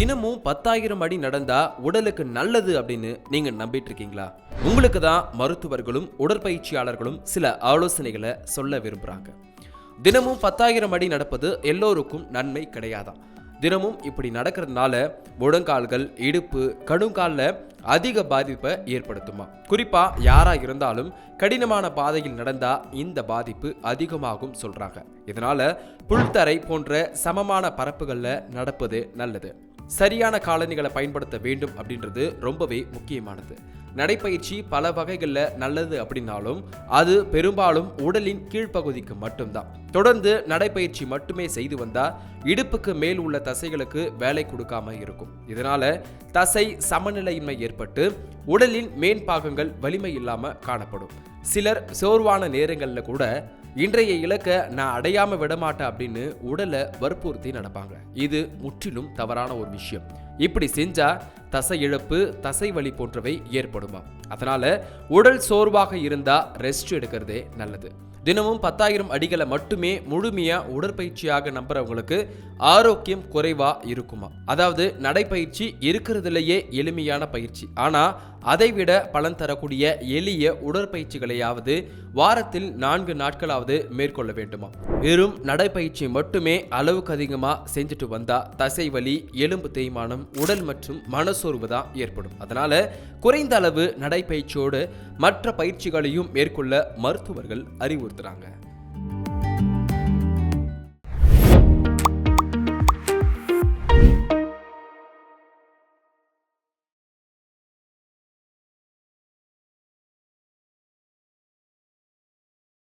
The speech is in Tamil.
தினமும் பத்தாயிரம் அடி நடந்தா உடலுக்கு நல்லது அப்படின்னு நீங்க நம்பிட்டு இருக்கீங்களா உங்களுக்கு தான் மருத்துவர்களும் உடற்பயிற்சியாளர்களும் சில ஆலோசனைகளை சொல்ல விரும்புறாங்க. தினமும் பத்தாயிரம் அடி நடப்பது எல்லோருக்கும் நன்மை கிடையாதாம் தினமும் இப்படி நடக்கிறதுனால முழங்கால்கள் இடுப்பு கடுங்காலில் அதிக பாதிப்பை ஏற்படுத்துமா? குறிப்பா யாரா இருந்தாலும் கடினமான பாதையில் நடந்தா இந்த பாதிப்பு அதிகமாகும் சொல்றாங்க. இதனால புல்தரை போன்ற சமமான பரப்புகளில் நடப்பது நல்லது. சரியான காலணிகளை பயன்படுத்த வேண்டும் அப்படின்றது ரொம்பவே முக்கியமானது. நடைப்பயிற்சி பல வகைகளில் நல்லது அப்படின்னாலும் அது பெரும்பாலும் உடலின் கீழ்ப்பகுதிக்கு மட்டும்தான். தொடர்ந்து நடைப்பயிற்சி மட்டுமே செய்து வந்தால் இடுப்புக்கு மேல் உள்ள தசைகளுக்கு வேலை கொடுக்காம இருக்கும். இதனால தசை சமநிலையின்மை ஏற்பட்டு உடலின் மேன்பாகங்கள் வலிமை இல்லாமல் காணப்படும். சிலர் சோர்வான நேரங்களில் கூட இன்றைய இலக்கை நான் அடையாம விடமாட்டேன் அப்படின்னு உடலை வற்புறுத்தி நடப்பாங்க இது முற்றிலும் தவறான ஒரு விஷயம். இப்படி செஞ்சா தசை இழப்பு தசை வலி போன்றவை ஏற்படுமா? அதனால உடல் சோர்வாக இருந்தா ரெஸ்ட் எடுக்கிறதே நல்லது. தினமும் பத்தாயிரம் அடிகளை மட்டுமே முழுமையா உடற்பயிற்சியாக நம்புறவங்களுக்கு ஆரோக்கியம் குறைவா இருக்குமா? அதாவது நடைப்பயிற்சி இருக்கிறதுலயே எளிமையான பயிற்சி. ஆனா அதைவிட பலன் தரக்கூடிய எளிய உடற்பயிற்சிகளையாவது வாரத்தில் நான்கு நாட்களாவது மேற்கொள்ள வேண்டுமா? வெறும் நடைப்பயிற்சி மட்டுமே அளவுக்கு அதிகமாக செஞ்சுட்டு வந்தா தசை வலி எலும்பு தேய்மானம் உடல் மற்றும் மனசோர்வு தான் ஏற்படும். அதனால குறைந்த அளவு நடைப்பயிற்சியோடு மற்ற பயிற்சிகளையும் மேற்கொள்ள மருத்துவர்கள் அறிவுறுத்துறாங்க.